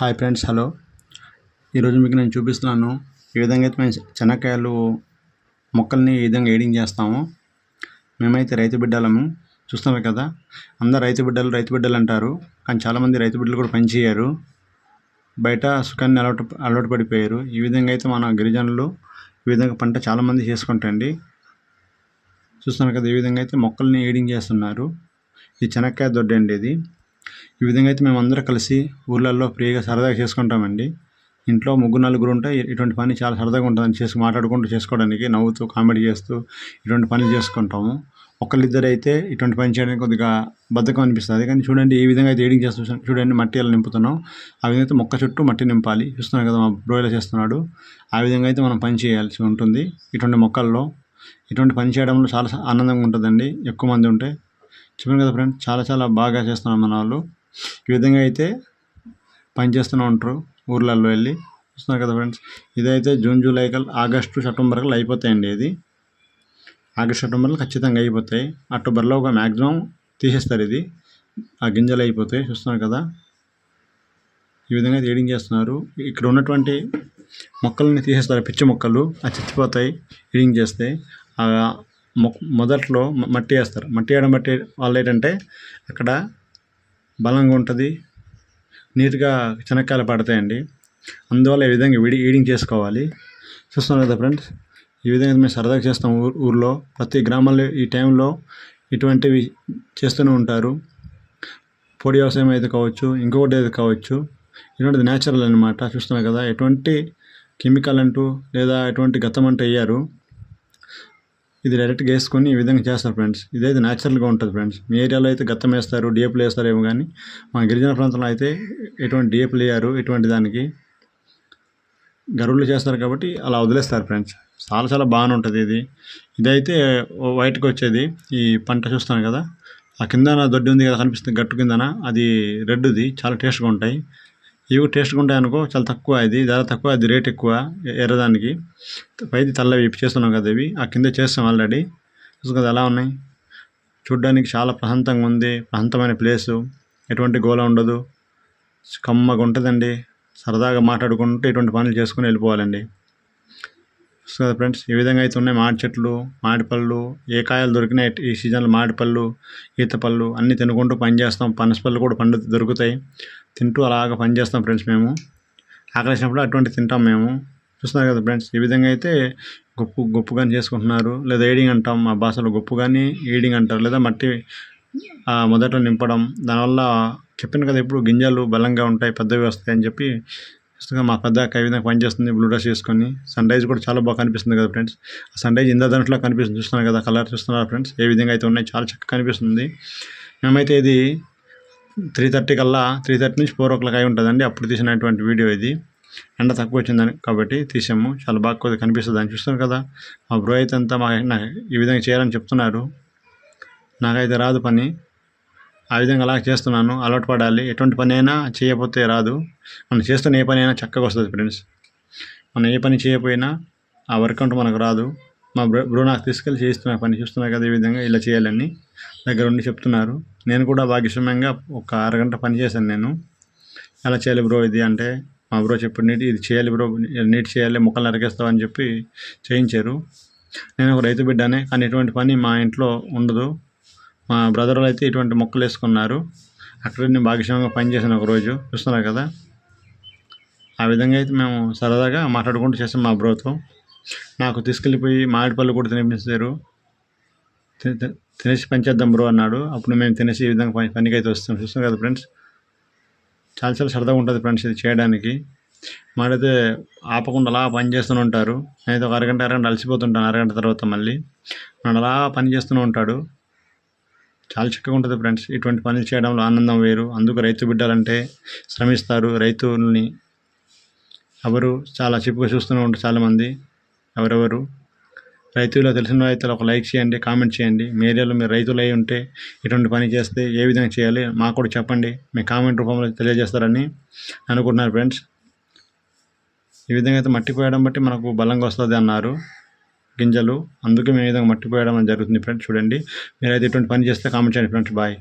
Hi friends hello. ఈరోజు మీకు నేను చూపిస్తున్నాను ఏ విధంగా అయితే మేము చెనక్కాయలు మొక్కల్ని ఏ విధంగా ఎయిడింగ్ చేస్తాము. మేమైతే రైతు బిడ్డలము. చూస్తామే కదా? అందరు రైతు బిడ్డలు రైతు బిడ్డలు అంటారు. కానీ చాలామంది రైతు బిడ్డలు కూడా పనిచేయరు. బయట సుఖాన్ని అలవాటు అలవాటు పడిపోయారు. ఈ విధంగా అయితే మన గిరిజనులు ఈ విధంగా పంట చాలామంది చేసుకుంటండి. చూస్తున్నారు కదా? ఈ విధంగా అయితే మొక్కల్ని ఎయిడింగ్ చేస్తున్నారు. ఈ చెనక్కాయ దొడ్డండి ఇది. ఈ విధంగా అయితే మేము అందరం కలిసి ఊర్లలో ఫ్రీగా సరదాగా చేసుకుంటామండి. ఇంట్లో ముగ్గురు నలుగురు ఉంటే ఇటువంటి పని చాలా సరదాగా ఉంటుందని చేసి మాట్లాడుకుంటూ చేసుకోవడానికి నవ్వుతూ కామెడీ చేస్తూ ఇటువంటి పనులు చేసుకుంటాము. ఒకళ్ళిద్దరు అయితే ఇటువంటి పని చేయడానికి కొద్దిగా బద్ధకం అనిపిస్తుంది. కానీ చూడండి ఏ విధంగా అయితే ఎయిడింగ్ చేస్తున్నాం చూడండి మట్టి ఎలా నింపుతున్నాం. ఆ విధంగా అయితే మొక్క చుట్టూ మట్టి నింపాలి. చూస్తున్నాం కదా మా బ్రోయిలర్ చేస్తున్నాడు. ఆ విధంగా అయితే మనం పని చేయాల్సి ఉంటుంది. ఇటువంటి మొక్కల్లో ఇటువంటి పని చేయడంలో చాలా ఆనందంగా ఉంటుందండి. ఎక్కువ మంది ఉంటే చెప్పాను కదా ఫ్రెండ్స్ చాలా చాలా బాగా చేస్తున్నాం మన వాళ్ళు. ఈ విధంగా అయితే పనిచేస్తూనే ఉంటారు ఊర్లలో వెళ్ళి. చూస్తున్నారు కదా ఫ్రెండ్స్ ఇదైతే జూన్ జూలై కల్లా ఆగస్టు సెప్టెంబర్ కల్లా అయిపోతాయండి ఇది. ఆగస్ట్ సెప్టెంబర్లో ఖచ్చితంగా అయిపోతాయి. అక్టోబర్లో ఒక మ్యాక్సిమం తీసేస్తారు ఇది. ఆ గింజలు అయిపోతాయి. చూస్తున్నారు కదా. ఈ విధంగా ఏడింగ్ చేస్తున్నారు. ఇక్కడ ఉన్నటువంటి మొక్కల్ని తీసేస్తారు. పిచ్చి మొక్కలు. అవి చచ్చిపోతాయి. ఎడింగ్ చేస్తే. మొదట్లో మట్టి వేస్తారు. మట్టి వేయడం బట్టి వాళ్ళు ఏంటంటే అక్కడ బలంగా ఉంటుంది నీట్గా చెనక్కాయలు పడతాయండి. అందువల్ల ఈ విధంగా విడి ఈడింగ్ చేసుకోవాలి. చూస్తున్నారు కదా ఫ్రెండ్స్ ఈ విధంగా మేము సరదాగా చేస్తాం ఊరు ఊర్లో. ప్రతి గ్రామాల్లో ఈ టైంలో ఇటువంటివి చేస్తూనే ఉంటారు. పొడి వ్యవసాయం అయితే కావచ్చు ఇంకొకటి అయితే కావచ్చు. ఇటువంటిది న్యాచురల్ అనమాట చూస్తున్నారు కదా ఎటువంటి కెమికల్ అంటూ లేదా ఎటువంటి గతం అంటూ వేయరు. ఇది డైరెక్ట్గా వేసుకొని ఈ విధంగా చేస్తారు ఫ్రెండ్స్ ఇదైతే న్యాచురల్గా ఉంటుంది ఫ్రెండ్స్ మీ ఏరియాలో అయితే గత్తం వేస్తారు డిఏపులు వేస్తారేమో కానీ మా గిరిజన ప్రాంతంలో అయితే ఎటువంటి డిఏపులు వేయరు ఎటువంటి దానికి గరువులు చేస్తారు కాబట్టి అలా వదిలేస్తారు ఫ్రెండ్స్ చాలా చాలా బాగానే ఉంటుంది ఇది. ఇదైతే వైట్కి వచ్చేది ఈ పంట చూస్తాను కదా. ఆ కింద దొడ్డి ఉంది కదా కనిపిస్తుంది గట్టు కిందన. అది రెడ్ది చాలా టేస్ట్గా ఉంటాయి. ఇవి టేస్ట్గా ఉంటాయి అనుకో చాలా తక్కువ ఇది ధర తక్కువ అది రేట్ ఎక్కువ ఎర్రదానికి. పైది తెల్లవి చేస్తున్నాం కదా ఇవి ఆ కింద చేస్తాం ఆల్రెడీ. చూసు కదా ఎలా ఉన్నాయి. చూడ్డానికి చాలా ప్రశాంతంగా ఉంది ప్రశాంతమైన ప్లేసు. ఎటువంటి గోల ఉండదు. కమ్మగా ఉంటుందండి. సరదాగా మాట్లాడుకుంటూ ఇటువంటి పనులు చేసుకుని వెళ్ళిపోవాలండి. సో ఫ్రెండ్స్ ఈ విధంగా అయితే ఉన్నాయి మామిడి చెట్లు మామిడిపళ్ళు ఏ కాయలు దొరికినాయి ఈ సీజన్లో మామిడిపళ్ళు ఈతపళ్ళు అన్నీ తినుకుంటూ పని చేస్తాం. పనసపళ్ళు కూడా పండు దొరుకుతాయి. తింటూ అలాగ పనిచేస్తాం ఫ్రెండ్స్ మేము. ఆకలిసినప్పుడు అటువంటి తింటాం మేము. చూస్తున్నారు కదా ఫ్రెండ్స్ ఈ విధంగా అయితే గొప్పు గొప్పగాని చేసుకుంటున్నారు. లేదా ఏడింగ్ అంటాం మా భాషలో గొప్పు కానీ అంటారు. లేదా మట్టి మొదట్లో నింపడం. దానివల్ల చెప్పాను కదా ఇప్పుడు గింజలు బలంగా ఉంటాయి పెద్దవి వస్తాయి అని చెప్పి. మా పెద్ద ఈ విధంగా పనిచేస్తుంది బ్లూ డ్రెస్ చేసుకొని సన్ రైజ్ కూడా చాలా బాగా కనిపిస్తుంది కదా ఫ్రెండ్స్. ఆ సన్ రైజ్ ఇంద్రధనుషులో కనిపిస్తుంది. చూస్తున్నారు కదా కలర్ చూస్తున్నారు ఫ్రెండ్స్. ఏ విధంగా అయితే ఉన్నాయి చాలా చక్కగా కనిపిస్తుంది. మేమైతే ఇది త్రీ థర్టీ కల్లా త్రీ థర్టీ నుంచి ఫోర్ ఓ క్లాక్ అయి ఉంటుందండి. అప్పుడు తీసినటువంటి వీడియో ఇది. ఎండ తక్కువ వచ్చిందని కాబట్టి తీసాము. చాలా బాగా కొద్దిగా కనిపిస్తుంది. అని చూస్తున్నారు కదా. మా బ్రో అయితే అంతా మా ఈ విధంగా చేయాలని చెప్తున్నారు. నాకైతే రాదు పని. ఆ విధంగా అలా చేస్తున్నాను. అలవాటు పడాలి. ఎటువంటి పని అయినా చేయకపోతే రాదు. మనం చేస్తున్న ఏ పని అయినా చక్కగా వస్తుంది ఫ్రెండ్స్ మనం ఏ పని చేయకపోయినా ఆ వర్కౌంట్ మనకు రాదు. మా బ్రో బ్రో నాకు తీసుకెళ్ళి చేస్తున్న పని చూస్తున్నా కదా ఈ విధంగా ఇలా చేయాలని దగ్గర ఉండి చెప్తున్నారు. నేను కూడా భాగ్యశ్రమంగా ఒక అరగంట పని చేశాను నేను. ఎలా చేయాలి బ్రో ఇది అంటే మా బ్రో చెప్పి నీటి ఇది చేయాలి బ్రో నీట్ చేయాలి మొక్కలు నరికేస్తావు అని చెప్పి చేయించారు. నేను ఒక రైతు బిడ్డనే కానీ ఎటువంటి పని మా ఇంట్లో ఉండదు. మా బ్రదర్లు అయితే ఇటువంటి మొక్కలు వేసుకున్నారు. అక్కడ నేను భాగస్వామ్యంగా పనిచేశాను ఒకరోజు చూస్తున్నారు కదా? ఆ విధంగా అయితే మేము సరదాగా మాట్లాడుకుంటూ చేసాం మా బ్రోతో. నాకు తీసుకెళ్ళిపోయి మామిడి పళ్ళు కూడా తినిపించారు తినేసి పనిచేద్దాం బ్రో అన్నాడు. అప్పుడు మేము తినేసి ఈ విధంగా పని పనికి అయితే వస్తాం. చూస్తాం కదా ఫ్రెండ్స్. చాలా చాలా సరదాగా ఉంటుంది ఫ్రెండ్స్ ఇది చేయడానికి. మాడైతే ఆపకుండా అలా పని చేస్తూనే ఉంటారు. నేనైతే ఒక అరగంట అరగంట అలసిపోతుంటాను అరగంట తర్వాత మళ్ళీ. మనం అలా పని చేస్తూనే ఉంటాడు. చాలా చక్కగా ఉంటుంది ఫ్రెండ్స్. ఇటువంటి పనులు చేయడంలో ఆనందం వేరు. అందుకు రైతు బిడ్డాలంటే శ్రమిస్తారు. రైతుల్ని ఎవరు చాలా చెప్పుగా చూస్తూనే ఉంటారు చాలామంది. ఎవరెవరు? రైతులో తెలిసిన రైతులు ఒక లైక్ చేయండి కామెంట్ చేయండి. మీ ఏరియాలో మీరు రైతులు అయి ఉంటే ఇటువంటి పని చేస్తే ఏ విధంగా చేయాలి? మాకు కూడా చెప్పండి. మీ కామెంట్ రూపంలో తెలియజేస్తారని అనుకుంటున్నారు ఫ్రెండ్స్. ఈ విధంగా అయితే మట్టి పోయడం బట్టి మనకు బలంగా వస్తుంది అన్నారు గింజలు. అందుకే మేము విధంగా మట్టి పోయడం జరుగుతుంది ఫ్రెండ్స్. చూడండి. మీరైతే ఇటువంటి పని చేస్తే కామెంట్ చేయండి ఫ్రెండ్స్. బాయ్.